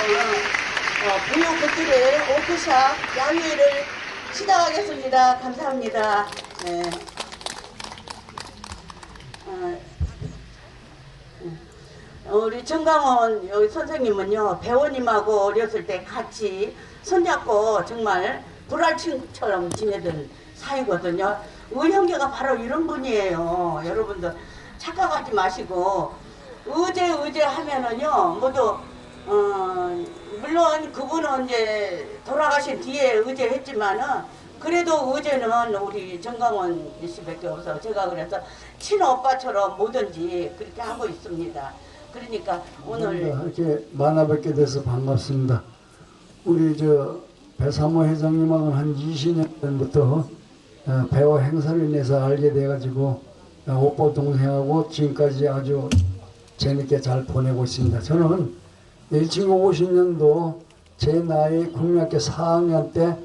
어, 부유굿들의 오크샵 야외를 시작하겠습니다. 감사합니다. 네. 어, 어, 우리 정강원 여기 선생님은요 배우님하고 어렸을 때 같이 손잡고 정말 불알친처럼 지내던 사이거든요. 형제가 바로 이런 분이에요. 여러분들 착각하지 마시고 의제 의제 하면은요 모두 어, 물론 그분은 이제 돌아가신 뒤에 의제 했지만은 그래도 의제는 우리 정강원 씨밖에 없어. 제가 그래서 친오빠처럼 뭐든지 그렇게 하고 있습니다. 그러니까 오늘 이렇게 만나 뵙게 돼서 반갑습니다. 우리 저 배사모 회장님하고는 한 20년 전부터 어, 배우 행사를 인해서 알게 돼가지고 어, 오빠 동생하고 지금까지 아주 재밌게 잘 보내고 있습니다. 저는 1950년도 제 나이 국민학교 4학년 때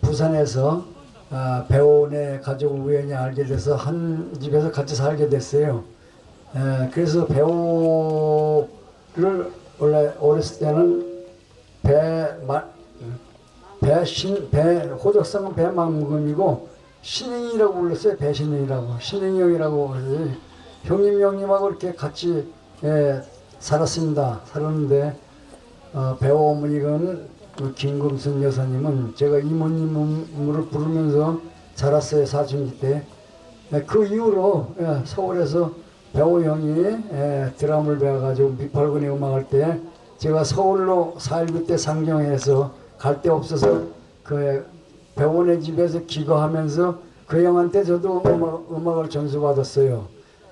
부산에서 아, 배우네 가족을 우연히 알게 돼서 한 집에서 같이 살게 됐어요. 에, 그래서 배우를 원래 어렸을 때는 배 마 배 신 배 호적성은 배망금이고 신행이라고 불렀어요. 배신행이라고. 신행형이라고 그래서 형님 형님하고 이렇게 같이 예, 살았습니다. 살았는데 어, 배우 어머니는 그 김금순 여사님은 제가 이모님으로 부르면서 자랐어요 사춘기 때. 예, 그 이후로 예, 서울에서 배우 형이 예, 드럼을 배워가지고 미팔군에 음악할 때 제가 서울로 4.19 때 상경해서 갈 데 없어서 그 배우네 집에서 기거하면서 그 형한테 저도 음악, 음악을 전수받았어요.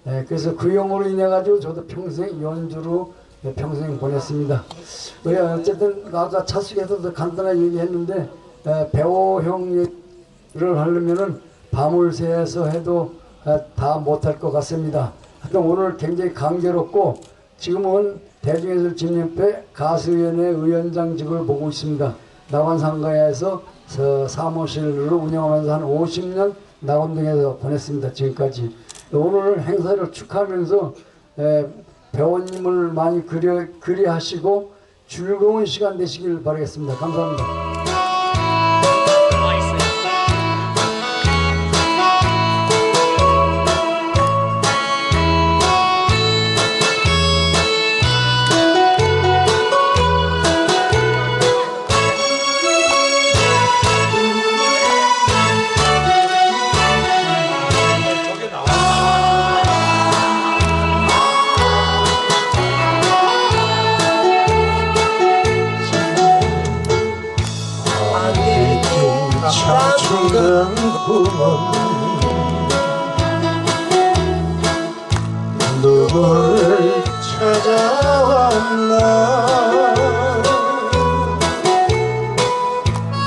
예, 그래서 그 형으로 인해 가지고 저도 평생 연주로 예, 평생 보냈습니다. 왜 어쨌든 아까 차숙에서도 간단하게 얘기했는데 에, 배우 형을 하려면은 밤을 새서 해도 에, 다 못할 것 같습니다. 하여튼 오늘 굉장히 강제롭고 지금은 대중예술 진흥회 가수위원회 위원장직을 보고 있습니다. 낙원상가에서 서- 사무실을 운영하면서 한 50년 낙원동에서 보냈습니다. 지금까지 오늘 행사를 축하하면서 에, 배우님을 많이 그려, 그리하시고 즐거운 시간 되시길 바라겠습니다. 감사합니다. 청춘은 꿈은 누구를 찾아왔나?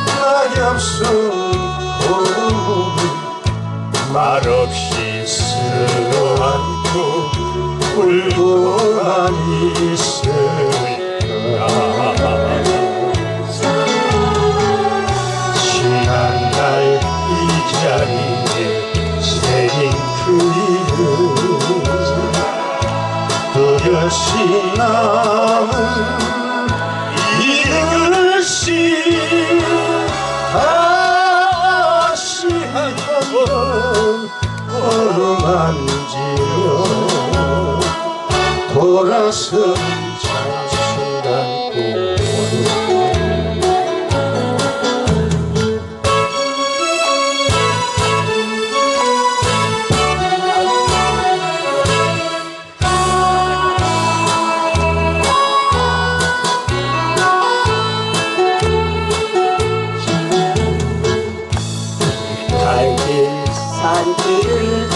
낙엽수 고음을 말없이 쓰러안고 울고 만 있을 또렷이 남은 이 글씨 다시 한번 어루만지며 돌아선 달길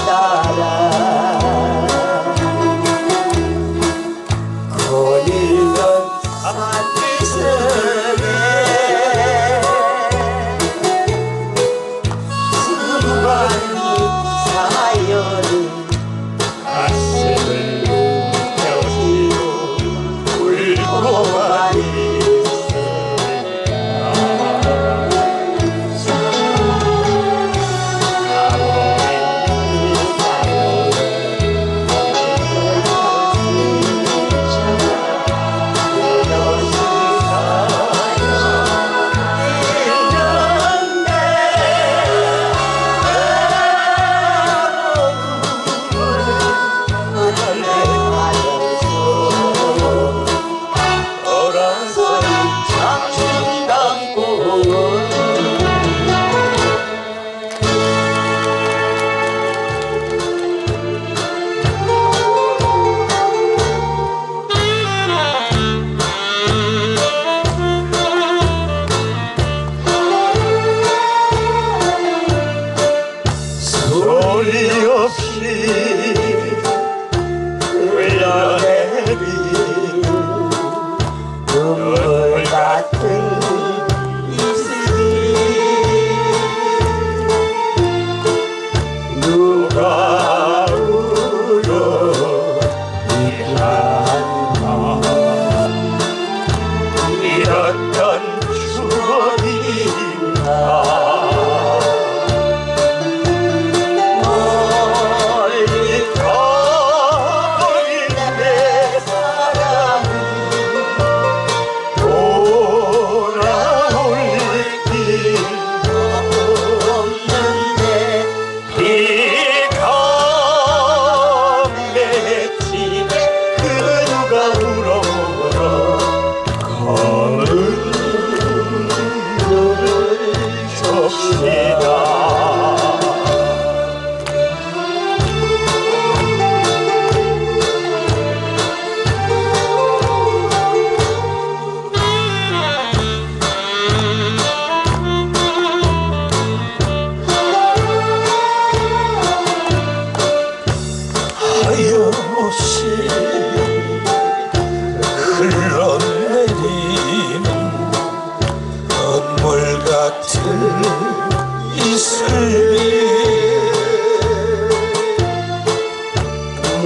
있으니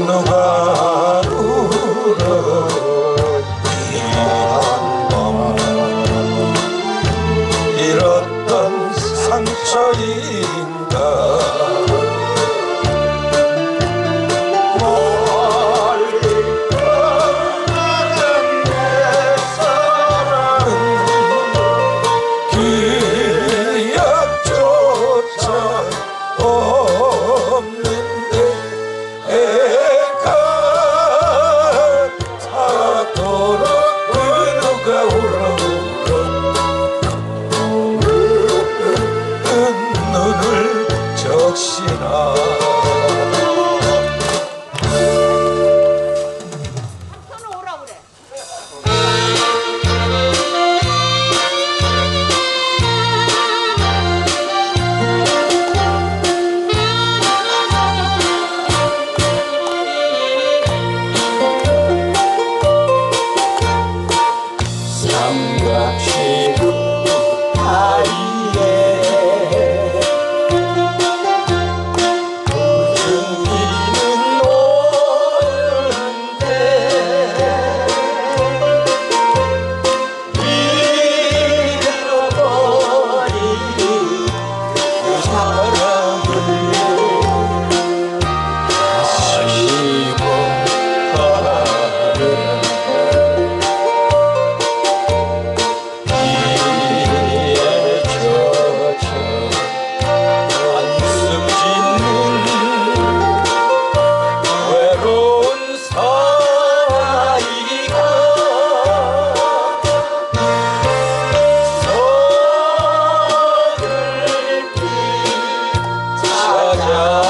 누가 감사합니다.